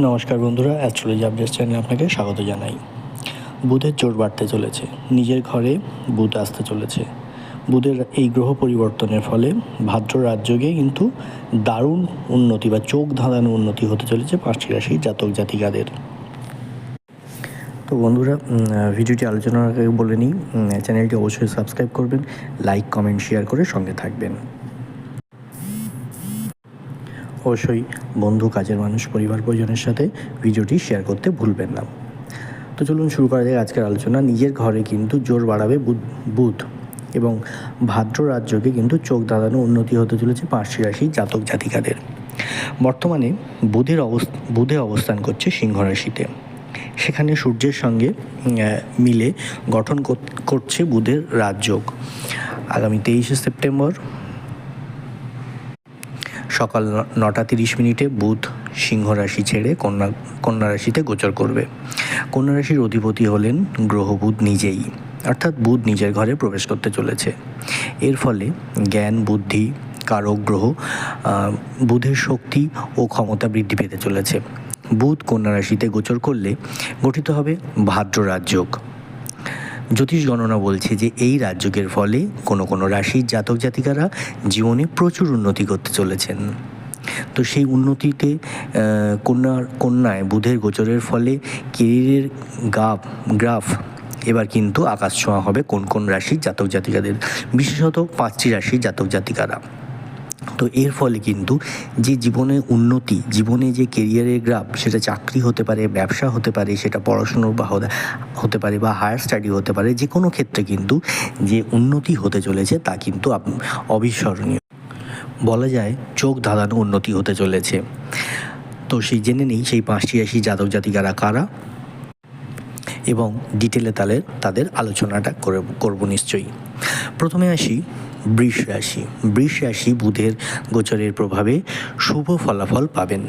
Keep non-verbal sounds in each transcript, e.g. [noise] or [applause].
নমস্কার বন্ধুরা astrology update চ্যানেলে আপনাকে স্বাগত জানাই। বুধের জোর বাড়তে চলেছে, নিজের ঘরে বুধ আসতে চলেছে। বুধের এই গ্রহ পরিবর্তনের ফলে ভাদ্র রাজযোগে কিন্তু দারুণ উন্নতি বা চোখ ধাঁধানো উন্নতি হতে চলেছে পাঁচটি রাশির জাতক জাতিকাদের। তো বন্ধুরা ভিডিওটি আলোচনার আগে বলে নিই চ্যানেলটি অবশ্যই সাবস্ক্রাইব করবেন লাইক কমেন্ট শেয়ার করে সঙ্গে থাকবেন। অবশ্যই বন্ধু, কাজের মানুষ, পরিবার, পরিজনের সাথে ভিডিওটি শেয়ার করতে ভুলবেন না। তো চলুন শুরু করা যায় আজকের আলোচনা। নিজের ঘরে কিন্তু জোর বাড়াবে বুধ বুধ এবং ভাদ্র রাজ্যকে কিন্তু চোখ দাঁড়ানো উন্নতি হতে চলেছে পাঁচটি রাশি জাতক জাতিকাদের। বর্তমানে বুধের অবস, বুধে অবস্থান করছে সিংহ রাশিতে। সেখানে সূর্যের সঙ্গে মিলে গঠন করছে বুধের রাজযোগ। আগামী তেইশে সেপ্টেম্বর সকাল নটা তিরিশ মিনিটে বুধ সিংহ রাশি ছেড়ে কন্যা কন্যা রাশিতে গোচর করবে। কন্যা রাশির অধিপতি হলেন গ্রহ বুধ নিজেই, অর্থাৎ বুধ নিজের ঘরে প্রবেশ করতে চলেছে। এর ফলে জ্ঞান, বুদ্ধি, কারক গ্রহ বুধের শক্তি ও ক্ষমতা বৃদ্ধি পেতে চলেছে। বুধ কন্যা রাশিতে গোচর করলে গঠিত হবে ভাদ্র রাজযোগ জ্যোতিষ গণনা বলছে যে এই রাজযোগের ফলে কোনো কোনো রাশির জাতক জাতিকারা জীবনে প্রচুর উন্নতি করতে চলেছেন। তো সেই উন্নতিতে কন্যার, কন্যায় বুধের গোচরের ফলে কেরিয়ারের গাফ গ্রাফ এবার কিন্তু আকাশ ছোঁয়া হবে কোন কোন রাশির জাতক জাতিকাদের, বিশেষত পাঁচটি রাশির জাতক জাতিকারা। তো এর ফলে কিন্তু যে জীবনে উন্নতি, জীবনে যে কেরিয়ারের গ্রাফ সেটা চাকরি হতে পারে, ব্যবসা হতে পারে, সেটা পড়াশুনোর বা হতে- পারে বা হায়ার স্টাডি হতে পারে যে কোনো ক্ষেত্রে কিন্তু যে উন্নতি হতে চলেছে তা কিন্তু অবিস্মরণীয়। বলা যায় চোখ ধাঁধানো উন্নতি হতে চলেছে। তো সেই জেনে নেই সেই পাঁচটি রাশি জাতক জাতিকারা কারা? এবং ডিটেলে তাদের তাদের আলোচনাটা করে, করব নিশ্চয়ই। প্রথমে আসি বৃষ রাশি বৃষ রাশি বুধের গোচরের প্রভাবে শুভ ফলাফল পাবেন।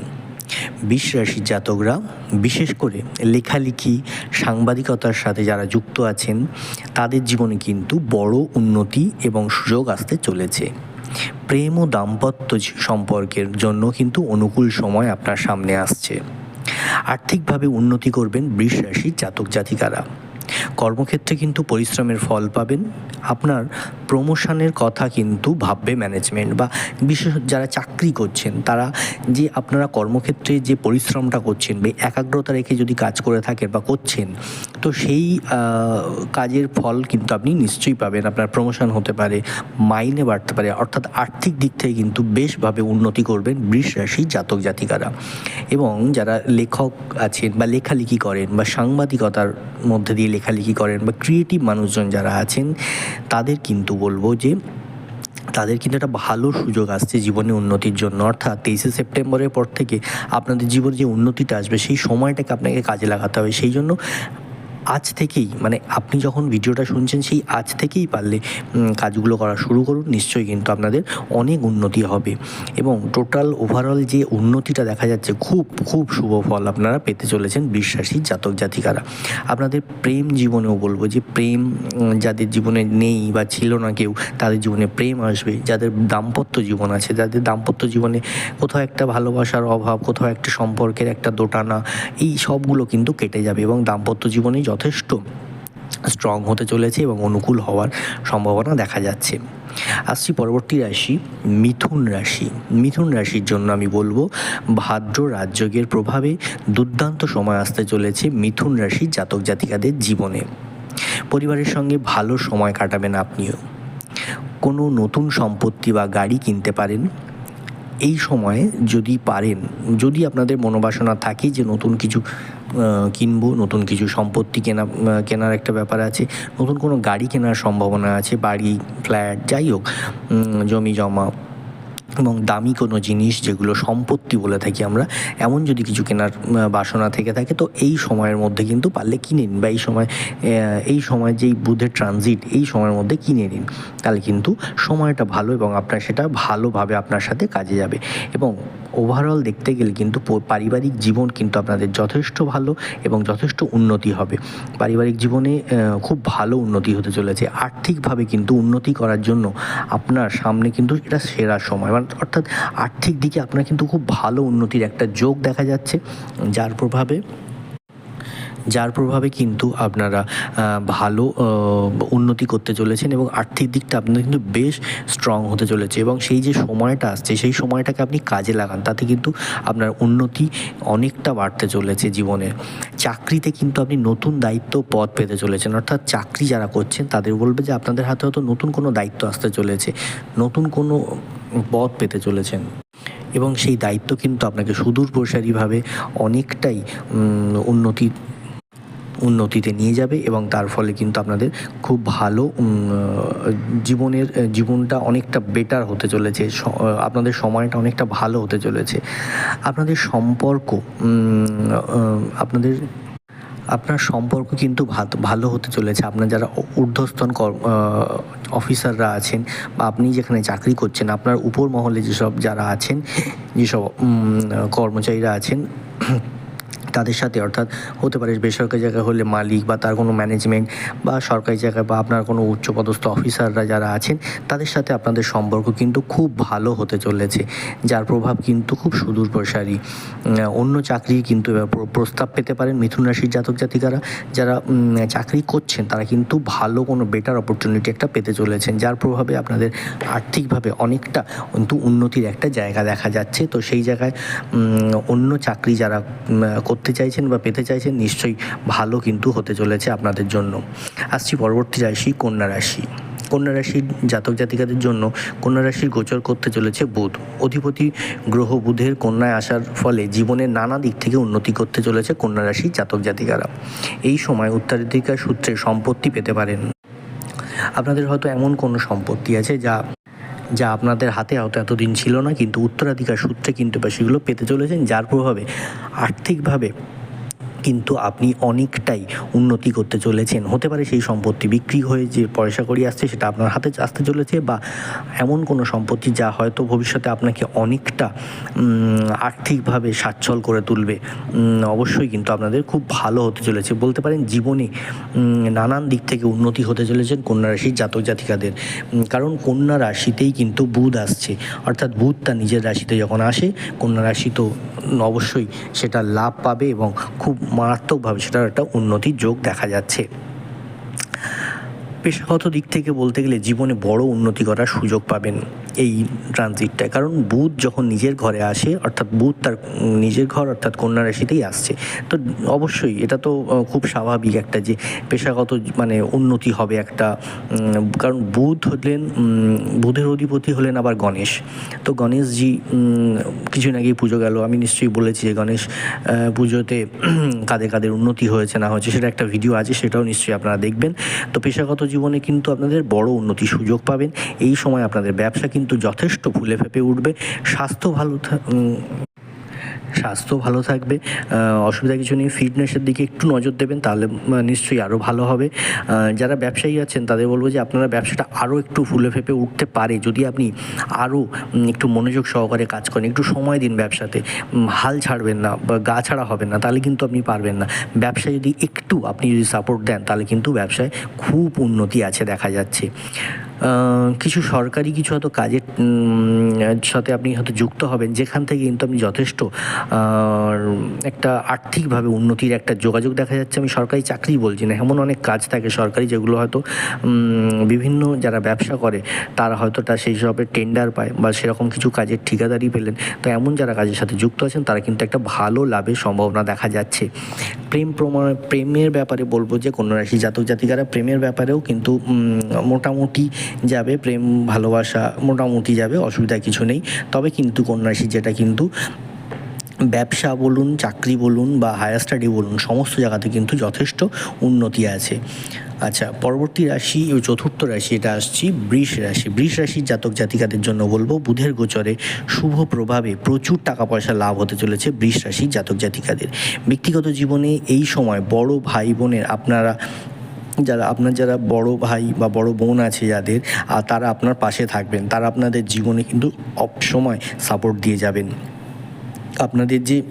বৃষ রাশির জাতকরা, বিশেষ করে লেখালেখি, সাংবাদিকতার সাথে যারা যুক্ত আছেন, তাদের জীবনে কিন্তু বড় উন্নতি এবং সুযোগ আসতে চলেছে। প্রেম ও দাম্পত্য সম্পর্কের জন্য কিন্তু অনুকূল সময় আপনার সামনে আসছে। আর্থিকভাবে উন্নতি করবেন বৃষ রাশির জাতক জাতিকারা কর্মক্ষেত্রে কিন্তু পরিশ্রমের ফল পাবেন। আপনার প্রমোশনের কথা কিন্তু ভাববে ম্যানেজমেন্ট বা বিশেষ যারা চাকরি করছেন, তারা যে আপনারা কর্মক্ষেত্রে যে পরিশ্রমটা করছেন বা একাগ্রতা রেখে যদি কাজ করে থাকেন বা করছেন, তো সেই কাজের ফল কিন্তু আপনি নিশ্চয়ই পাবেন। আপনার প্রমোশন হতে পারে মাইনে বাড়তে পারে, অর্থাৎ আর্থিক দিক থেকে কিন্তু বেশভাবে উন্নতি করবেন রাশির জাতক জাতিকারা। এবং যারা লেখক আছেন বা লেখালেখি করেন বা সাংবাদিকতার মধ্যে দিয়ে লেখালেখি করেন বা ক্রিয়েটিভ মানুষজন যারা আছেন, তাদের কিন্তু বলব যে, তাদের কিন্তু একটা ভালো সুযোগ আসছে জীবনে উন্নতির জন্য। অর্থাৎ তেইশে সেপ্টেম্বরের পর থেকে আপনাদের জীবনে যে উন্নতিটা আসবে, সেই সময়টাকে আপনাকে কাজে লাগাতে হবে। সেই জন্য আজ থেকেই মানে আপনি যখন ভিডিওটা শুনছেন, সেই আজ থেকেই পারলে কাজগুলো করা শুরু করুন। নিশ্চয়ই কিন্তু আপনাদের অনেক উন্নতি হবে। এবং টোটাল ওভারঅল যে উন্নতিটা দেখা যাচ্ছে, খুব খুব শুভ ফল আপনারা পেতে চলেছেন বিশ্বাসী জাতক জাতিকারা। আপনাদের প্রেম জীবনেও বলব যে, প্রেম যাদের জীবনে নেই বা ছিল না কেউ, তাদের জীবনে প্রেম আসবে। যাদের দাম্পত্য জীবন আছে, যাদের দাম্পত্য জীবনে কোথাও একটা ভালোবাসার অভাব, কোথাও একটা সম্পর্কের একটা দোটানা, এই সবগুলো কিন্তু কেটে যাবে এবং দাম্পত্য জীবনে যথেষ্ট স্ট্রং হতে চলেছে এবং অনুকূল হওয়ার সম্ভাবনা দেখা যাচ্ছে। আসছি পরবর্তী রাশি, মিথুন রাশি। মিথুন রাশির জন্য আমি বলব, ভাদ্র রাজযোগের প্রভাবে দুর্দান্ত সময় আসতে চলেছে মিথুন রাশির জাতক জাতিকাদের জীবনে। পরিবারের সঙ্গে ভালো সময় কাটাবেন আপনিও। কোনো নতুন সম্পত্তি বা গাড়ি কিনতে পারেন এই সময়ে যদি পারেন, যদি আপনাদের মনোবাসনা থাকে যে নতুন কিছু কিনবো, নতুন কিছু সম্পত্তি কেনা কেনার একটা ব্যাপার আছে, নতুন কোনো গাড়ি কেনার সম্ভাবনা আছে, বাড়ি, ফ্ল্যাট, যাই হোক জমি জমা এবং দামি কোনো জিনিস যেগুলো সম্পত্তি বলে থাকি আমরা, এমন যদি কিছু কেনার বাসনা থেকে থাকে, তো এই সময়ের মধ্যে কিন্তু পারলে কিনে নিন বা এই সময় এই সময় যেই বুধের ট্রানজিট এই সময়ের মধ্যে কিনে নিন। তাহলে কিন্তু সময়টা ভালো এবং আপনার সেটা ভালোভাবে আপনার সাথে কাজে যাবে। এবং ওভারঅল দেখতে গেলে কিন্তু পারিবারিক জীবন কিন্তু আপনাদের যথেষ্ট ভালো এবং যথেষ্ট উন্নতি হবে। পারিবারিক জীবনে খুব ভালো উন্নতি হতে চলেছে। আর্থিকভাবে কিন্তু উন্নতি করার জন্য আপনার সামনে কিন্তু এটা সেরা সময়। মানে অর্থাৎ আর্থিক দিকে আপনার কিন্তু খুব ভালো উন্নতির একটা যোগ দেখা যাচ্ছে, যার প্রভাবে যার প্রভাবে কিন্তু আপনারা ভালো উন্নতি করতে চলেছেন এবং আর্থিক দিকটা আপনাদের কিন্তু বেশ স্ট্রং হতে চলেছে এবং সেই যে সময়টা আসছে, সেই সময়টাকে আপনি কাজে লাগান, তাতে কিন্তু আপনার উন্নতি অনেকটা বাড়তে চলেছে জীবনে। চাকরিতে কিন্তু আপনি নতুন দায়িত্ব পদ পেতে চলেছেন, অর্থাৎ চাকরি যারা করছেন তাদের বলবে যে আপনাদের হাতে হয়তো নতুন কোনো দায়িত্ব আসতে চলেছে, নতুন কোনো পদ পেতে চলেছেন। এবং সেই দায়িত্ব কিন্তু আপনাকে সুদূর প্রসারীভাবে অনেকটাই উন্নতি উন্নতিতে নিয়ে যাবে এবং তার ফলে কিন্তু আপনাদের খুব ভালো জীবনের জীবনটা অনেকটা বেটার হতে চলেছে আপনাদের সময়টা অনেকটা ভালো হতে চলেছে। আপনাদের সম্পর্ক আপনাদের, আপনার সম্পর্ক কিন্তু ভালো হতে চলেছে। আপনার যারা ঊর্ধ্বস্তন অফিসাররা আছেন বা আপনি যেখানে চাকরি করছেন, আপনার উপর মহলে যেসব যারা আছেন, যেসব কর্মচারীরা আছেন তাদের সাথে অর্থাৎ হতে পারে বেসরকারি জায়গায় হলে মালিক বা তার কোনো ম্যানেজমেন্ট বা সরকারি জায়গায় বা আপনার কোনো উচ্চপদস্থ অফিসাররা যারা আছেন তাদের সাথে আপনাদের সম্পর্ক কিন্তু খুব ভালো হতে চলেছে যার প্রভাব কিন্তু খুব সুদূর প্রসারী অন্য চাকরি কিন্তু প্রস্তাব পেতে পারেন মিথুন রাশির জাতক জাতিকারা যারা চাকরি করছেন তারা কিন্তু ভালো কোনো বেটার অপরচুনিটি একটা পেতে চলেছেন যার প্রভাবে আপনাদের আর্থিকভাবে অনেকটা কিন্তু উন্নতির একটা জায়গা দেখা যাচ্ছে। তো সেই জায়গায় অন্য চাকরি যারা উম, করতে চাইছেন বা পেতে চাইছেন নিশ্চয়ই ভালো কিন্তু হতে চলেছে আপনাদের জন্য। আসছি পরবর্তী রাশি, কন্যা রাশি। কন্যা রাশির জাতক জাতিকাদের জন্য কন্যা রাশির গোচর করতে চলেছে বুধ। অধিপতি গ্রহ বুধের কন্যায় আসার ফলে জীবনের নানা দিক থেকে উন্নতি করতে চলেছে কন্যা রাশির জাতক জাতিকারা। এই সময় উত্তরাধিকার সূত্রে সম্পত্তি পেতে পারেন। আপনাদের হয়তো এমন কোনো সম্পত্তি আছে যা যা আপনাদের হাতে হয়তো এতদিন ছিল না, কিন্তু উত্তরাধিকার সূত্রে কিন্তু সেগুলো পেতে চলেছেন, যার প্রভাবে আর্থিকভাবে কিন্তু আপনি অনেকটাই উন্নতি করতে চলেছেন। হতে পারে সেই সম্পত্তি বিক্রি হয়ে যে পয়সা করি আসছে সেটা আপনার হাতে আসতে চলেছে বা এমন কোনো সম্পত্তি যা হয়তো ভবিষ্যতে আপনাকে অনেকটা আর্থিকভাবে সচ্ছল করে তুলবে। অবশ্যই কিন্তু আপনাদের খুব ভালো হতে চলেছে। বলতে পারেন জীবনে নানান দিক থেকে উন্নতি হতে চলেছেন কন্যা রাশির জাতক জাতিকাদের। কারণ কন্যা রাশিতেই কিন্তু বুধ আসছে। অর্থাৎ বুধ তার নিজের রাশিতে যখন আসে, কন্যা রাশি তো অবশ্যই সেটা লাভ পাবে এবং খুব মারাত্মকভাবে সেটার একটা উন্নতির যোগ দেখা যাচ্ছে। পেশাগত দিক থেকে বলতে গেলে জীবনে বড় উন্নতি করার সুযোগ পাবেন। এই ট্রানজিটটায়। কারণ বুধ যখন নিজের ঘরে আসে, অর্থাৎ বুধ তার নিজের ঘর, অর্থাৎ কন্যা রাশিতেই আসছে। তো অবশ্যই এটা তো খুব স্বাভাবিক একটা যে পেশাগত মানে উন্নতি হবে একটা কারণ বুধ হলেন বুধের অধিপতি হলেন আবার গণেশ। তো গণেশজি কিছুদিন আগেই পুজো গেল। আমি নিশ্চয়ই বলেছি যে গণেশ পুজোতে [clears throat] কাদের কাদের উন্নতি হয়েছে, না হয়েছে সেটা একটা ভিডিও আছে, সেটাও নিশ্চয়ই আপনারা দেখবেন। তো পেশাগত জীবনে কিন্তু আপনাদের বড় উন্নতি সুযোগ পাবেন। এই সময় আপনাদের ব্যবসা কিন্তু যথেষ্ট ফুলে ফেঁপে উঠবে। স্বাস্থ্য ভালো স্বাস্থ্য ভালো থাকবে। অসুবিধা কিছু নেই। ফিটনেসের দিকে একটু নজর দেবেন, তাহলে নিশ্চয়ই আরও ভালো হবে। যারা ব্যবসায়ী আছেন, তাদের বলব যে আপনারা ব্যবসাটা আরও একটু ফুলে ফেঁপে উঠতে পারে। যদি আপনি আরও একটু মনোযোগ সহকারে কাজ করেন, একটু সময় দিন ব্যবসাতে হাল ছাড়বেন না বা গা ছাড়া হবেন না, তাহলে কিন্তু আপনি পারবেন না। ব্যবসায় যদি একটু আপনি যদি সাপোর্ট দেন, তাহলে কিন্তু ব্যবসায় খুব উন্নতি আছে, দেখা যাচ্ছে। কিছু সরকারি কিছু হয়তো কাজের সাথে আপনি হয়তো যুক্ত হবেন, যেখান থেকে কিন্তু আপনি যথেষ্ট একটা আর্থিকভাবে উন্নতির একটা যোগাযোগ দেখা যাচ্ছে। আমি সরকারি চাকরি বলছি না, এমন অনেক কাজ থাকে সরকারি যেগুলো হয়তো বিভিন্ন যারা ব্যবসা করে, তারা হয়তো তা সেই সবের টেন্ডার পায় বা সেরকম কিছু কাজের ঠিকাদারি পেলেন। তো এমন যারা কাজের সাথে যুক্ত আছেন, তারা কিন্তু একটা ভালো লাভের সম্ভাবনা দেখা যাচ্ছে। প্রেম প্রমাণ প্রেমের ব্যাপারে বলব যে কন্যা রাশি জাতক জাতিকারা প্রেমের ব্যাপারেও কিন্তু মোটামুটি যাবে, প্রেম, ভালোবাসা মোটামুটি যাবে, অসুবিধা কিছু নেই। তবে কিন্তু কন্যা রাশি যেটা কিন্তু ব্যবসা বলুন, চাকরি বলুন বা হায়ার স্টাডি বলুন, সমস্ত জায়গাতে কিন্তু যথেষ্ট উন্নতি আছে। আচ্ছা পরবর্তী রাশি ও চতুর্থ রাশি, এটা আসছি, বৃষ রাশি। বৃষ রাশির জাতক জাতিকাদের জন্য বলব, বুধের গোচরে শুভ প্রভাবে প্রচুর টাকা পয়সা লাভ হতে চলেছে বৃষ রাশির জাতক জাতিকাদের। ব্যক্তিগত জীবনে এই সময় বড় ভাই বোনের, আপনারা যারা, আপনার যারা বড় ভাই বা বড় বোন আছে যাদের আর তারা আপনার পাশে থাকবেন। তারা আপনাদের জীবনে কিন্তু অপসময় সময় সাপোর্ট দিয়ে যাবেন। আপনাদের যে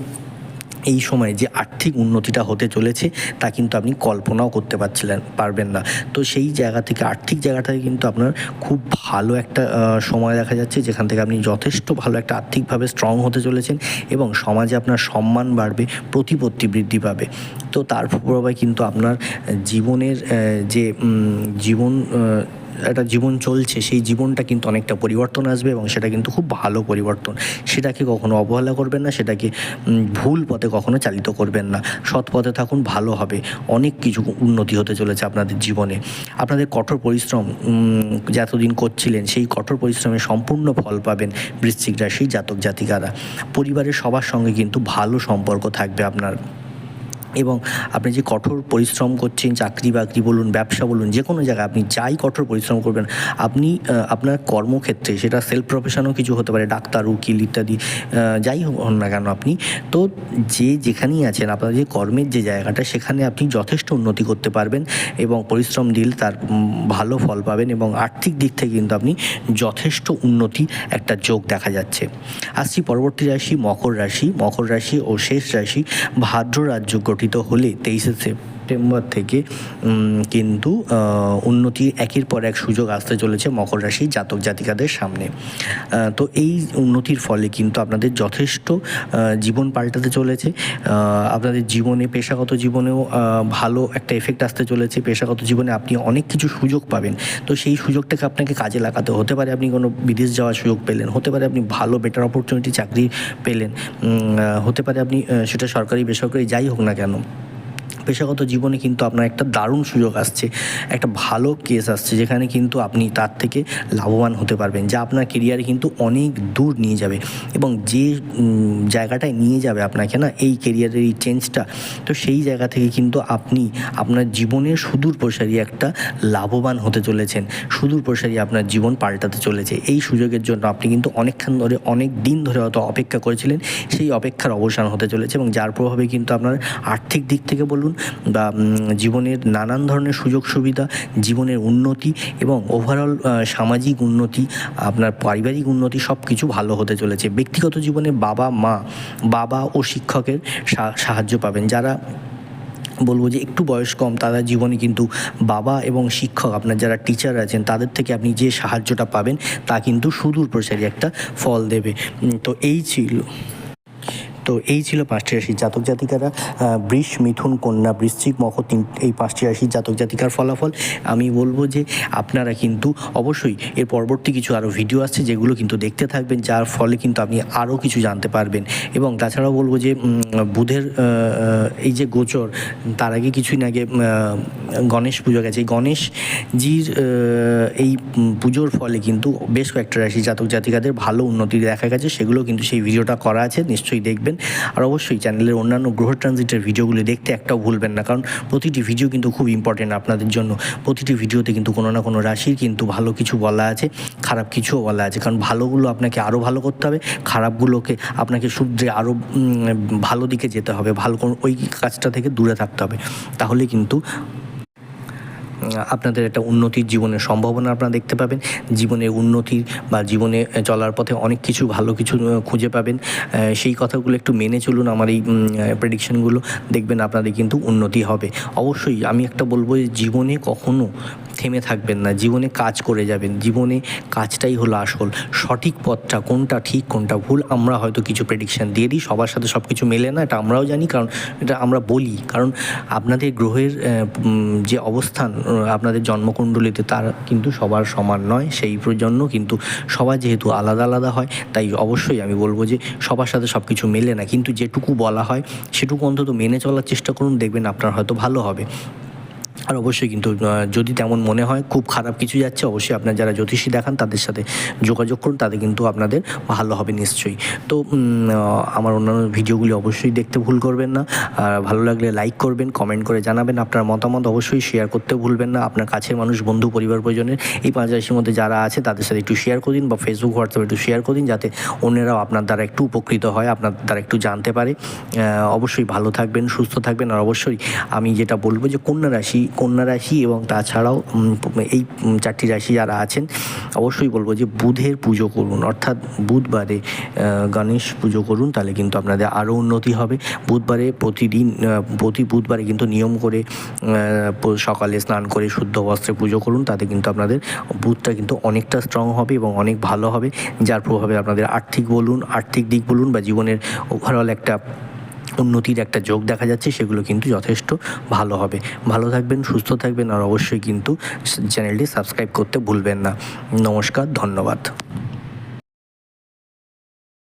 এই সময়ে যে আর্থিক উন্নতিটা হতে চলেছে, তা কিন্তু আপনি কল্পনাও করতে পারছিলেন, পারবেন না। তো সেই জায়গা থেকে, আর্থিক জায়গা থেকে কিন্তু আপনার খুব ভালো একটা সময় দেখা যাচ্ছে, যেখান থেকে আপনি যথেষ্ট ভালো একটা আর্থিকভাবে স্ট্রং হতে চলেছেন এবং সমাজে আপনার সম্মান বাড়বে, প্রতিপত্তি বৃদ্ধি পাবে। তো তার প্রভাবে কিন্তু আপনার জীবনের যে জীবন একটা জীবন চলছে, সেই জীবনটা কিন্তু অনেকটা পরিবর্তন আসবে এবং সেটা কিন্তু খুব ভালো পরিবর্তন। সেটাকে কখনো অবহেলা করবেন না, সেটাকে ভুল পথে কখনো চালিত করবেন না। সৎ পথে থাকুন, ভালো হবে। অনেক কিছু উন্নতি হতে চলেছে আপনাদের জীবনে। আপনাদের কঠোর পরিশ্রম যতদিন করছিলেন, সেই কঠোর পরিশ্রমে সম্পূর্ণ ফল পাবেন বৃশ্চিক রাশি জাতক জাতিকারা। পরিবারের সবার সঙ্গে কিন্তু ভালো সম্পর্ক থাকবে আপনার। এবং আপনি যে কঠোর পরিশ্রম করছেন, চাকরি বাকরি বলুন, ব্যবসা বলুন, যে কোনো জায়গায় আপনি যাই কঠোর পরিশ্রম করবেন, আপনি আপনার কর্মক্ষেত্রে সেটা সেলফ প্রফেশনও কিছু হতে পারে, ডাক্তার, উকিল ইত্যাদি যাই হন না কেন আপনি, তো যে যেখানেই আছেন, আপনার যে কর্মের যে জায়গাটা, সেখানে আপনি যথেষ্ট উন্নতি করতে পারবেন এবং পরিশ্রম দিলে তার ভালো ফল পাবেন এবং আর্থিক দিক থেকে কিন্তু আপনি যথেষ্ট উন্নতি একটা যোগ দেখা যাচ্ছে। আসছি পরবর্তী রাশি মকর রাশি মকর রাশি ও শেষ রাশি ভাদ্র রাজ্য গঠিত হলে তেইশে সেপ্টেম্বর থেকে কিন্তু আহ, উন্নতির একের পর এক সুযোগ আসতে চলেছে মকর রাশি জাতক জাতিকাদের সামনে। তো এই উন্নতির ফলে কিন্তু আপনাদের যথেষ্ট জীবন পাল্টাতে চলেছে। আপনাদের জীবনে পেশাগত জীবনেও ভালো একটা এফেক্ট আসতে চলেছে। পেশাগত জীবনে আপনি অনেক কিছু সুযোগ পাবেন। তো সেই সুযোগটাকে আপনাকে কাজে লাগাতে হতে পারে আপনি কোনো বিদেশ যাওয়ার সুযোগ পেলেন হতে পারে আপনি ভালো বেটার অপরচুনিটি চাকরি পেলেন হতে পারে আপনি সেটা সরকারি বেসরকারি যাই হোক না কেন। পেশাগত জীবনে কিন্তু আপনার একটা দারুণ সুযোগ আসছে, একটা ভালো কেস আসছে যেখানে কিন্তু আপনি তার থেকে লাভবান হতে পারবেন, যা আপনার কেরিয়ারে কিন্তু অনেক দূর নিয়ে যাবে এবং যে জায়গাটায় নিয়ে যাবে আপনাকে না, এই কেরিয়ারের এই চেঞ্জটা তো সেই জায়গা থেকে কিন্তু আপনি আপনার জীবনের সুদূর প্রসারী একটা লাভবান হতে চলেছেন, সুদূর প্রসারী আপনার জীবন পাল্টাতে চলেছে, এই সুযোগের জন্য আপনি কিন্তু অনেকক্ষণ ধরে, অনেক দিন ধরে হয়তো অপেক্ষা করেছিলেন, সেই অপেক্ষার অবসান হতে চলেছে এবং যার প্রভাবে কিন্তু আপনার আর্থিক দিক থেকে বলুন বা জীবনের নানান ধরনের সুযোগ সুবিধা, জীবনের উন্নতি এবং ওভারঅল সামাজিক উন্নতি, আপনার পারিবারিক উন্নতি সব কিছু ভালো হতে চলেছে। ব্যক্তিগত জীবনে বাবা, মা, বাবা ও শিক্ষকের সাহায্য পাবেন। যারা বলব যে একটু বয়স কম, তারা জীবনে কিন্তু বাবা এবং শিক্ষক, আপনার যারা টিচার আছেন, তাদের থেকে আপনি যে সাহায্যটা পাবেন, তা কিন্তু সুদূর প্রসারী একটা ফল দেবে। তো এই ছিল। তো এই ছিল পাঁচটি রাশি জাতক জাতিকারা বৃষ, মিথুন, কন্যা, বৃশ্চিক, মকর তিন, এই পাঁচটি রাশি জাতক জাতিকার ফলাফল। আমি বলব যে আপনারা কিন্তু অবশ্যই এর পরবর্তী কিছু আরও ভিডিও আসছে যেগুলো কিন্তু দেখতে থাকবেন, যার ফলে কিন্তু আপনি আরও কিছু জানতে পারবেন। এবং তাছাড়াও বলব যে বুধের এই যে গোচর, তার আগে কিছুদিন আগে গণেশ পুজো গেছে। এই গণেশজির এই পুজোর ফলে কিন্তু বেশ কয়েকটা রাশি জাতক জাতিকাদের ভালো উন্নতি দেখা গেছে। সেগুলো কিন্তু সেই ভিডিওটা করা আছে, নিশ্চয়ই দেখবেন। আর অবশ্যই চ্যানেলের অন্যান্য গ্রহ ট্রানজিটের ভিডিওগুলি দেখতে একটাও ভুলবেন না। কারণ প্রতিটি ভিডিও কিন্তু খুব ইম্পর্টেন্ট আপনাদের জন্য। প্রতিটি ভিডিওতে কিন্তু কোনো না কোনো রাশির কিন্তু ভালো কিছু বলা আছে, খারাপ কিছুও বলা আছে। কারণ ভালোগুলো আপনাকে আরও ভালো করতে হবে, খারাপগুলোকে আপনাকে শুধরে আরও ভালো দিকে যেতে হবে। ভালো ওই কাজটা থেকে দূরে থাকতে হবে। তাহলে কিন্তু আপনাদের একটা উন্নতির জীবনের সম্ভাবনা আপনারা দেখতে পাবেন। জীবনের উন্নতি বা জীবনে চলার পথে অনেক কিছু ভালো কিছু খুঁজে পাবেন। সেই কথাগুলো একটু মেনে চলুন আমার এই প্রেডিকশানগুলো দেখবেন আপনাদের কিন্তু উন্নতি হবে। অবশ্যই আমি একটা বলব যে জীবনে কখনো থেমে থাকবেন না, জীবনে কাজ করে যাবেন, জীবনে কাজটাই হলো আসল। সঠিক পথটা কোনটা ঠিক, কোনটা ভুল, আমরা হয়তো কিছু প্রেডিকশন দিয়ে দিই, সবার সাথে সব কিছু মেলে না, এটা আমরাও জানি, কারণ এটা আমরা বলি। কারণ আপনাদের গ্রহের যে অবস্থান আপনাদের জন্মকুণ্ডলিতে তার কিন্তু সবার সমান নয়, সেই জন্য কিন্তু সবার যেহেতু আলাদা আলাদা হয়, তাই অবশ্যই আমি বলব যে সবার সাথে সব কিছু মেলে না। কিন্তু যেটুকু বলা হয়, সেটুকু অন্তত মেনে চলার চেষ্টা করুন, দেখবেন আপনার হয়তো ভালো হবে। আর অবশ্যই কিন্তু যদি তেমন মনে হয়, খুব খারাপ কিছু যাচ্ছে, অবশ্যই আপনার যারা জ্যোতিষী দেখান, তাদের সাথে যোগাযোগ করুন তাদের কিন্তু আপনাদের ভালো হবে নিশ্চয়ই। তো আমার অন্যান্য ভিডিওগুলি অবশ্যই দেখতে ভুল করবেন না, আর ভালো লাগলে লাইক করবেন, কমেন্ট করে জানাবেন, আপনার মতামত অবশ্যই শেয়ার করতে ভুলবেন না, আপনার কাছের মানুষ, বন্ধু, পরিবার প্রয়োজনের এই পাঁচ রাশির মধ্যে যারা আছে, তাদের সাথে একটু শেয়ার করে দিন বা ফেসবুক হোয়াটসঅ্যাপে একটু শেয়ার করে দিন, যাতে অন্যরাও আপনার দ্বারা একটু উপকৃত হয়, আপনার দ্বারা একটু জানতে পারে। অবশ্যই ভালো থাকবেন, সুস্থ থাকবেন, আর অবশ্যই আমি যেটা বলব যে, কন্যা রাশি কন্যা রাশি এবং তাছাড়াও এই চারটি রাশি যারা আছেন, অবশ্যই বলব যে বুধের পুজো করুন। অর্থাৎ বুধবারে গণেশ পুজো করুন, তাহলে কিন্তু আপনাদের আরও উন্নতি হবে। বুধবারে প্রতিদিন প্রতি বুধবারে কিন্তু নিয়ম করে সকালে স্নান করে শুদ্ধ বস্ত্রে পুজো করুন, তাতে কিন্তু আপনাদের বুধটা কিন্তু অনেকটা স্ট্রং হবে এবং অনেক ভালো হবে। যার প্রভাবে আপনাদের আর্থিক বলুন, আর্থিক দিক বলুন বা জীবনের ওভারঅল একটা উন্নতির একটা যোগ দেখা যাচ্ছে, সেগুলো কিন্তু যথেষ্ট ভালো হবে। ভালো থাকবেন, সুস্থ থাকবেন, আর অবশ্যই কিন্তু চ্যানেলটি সাবস্ক্রাইব করতে ভুলবেন না। নমস্কার, ধন্যবাদ।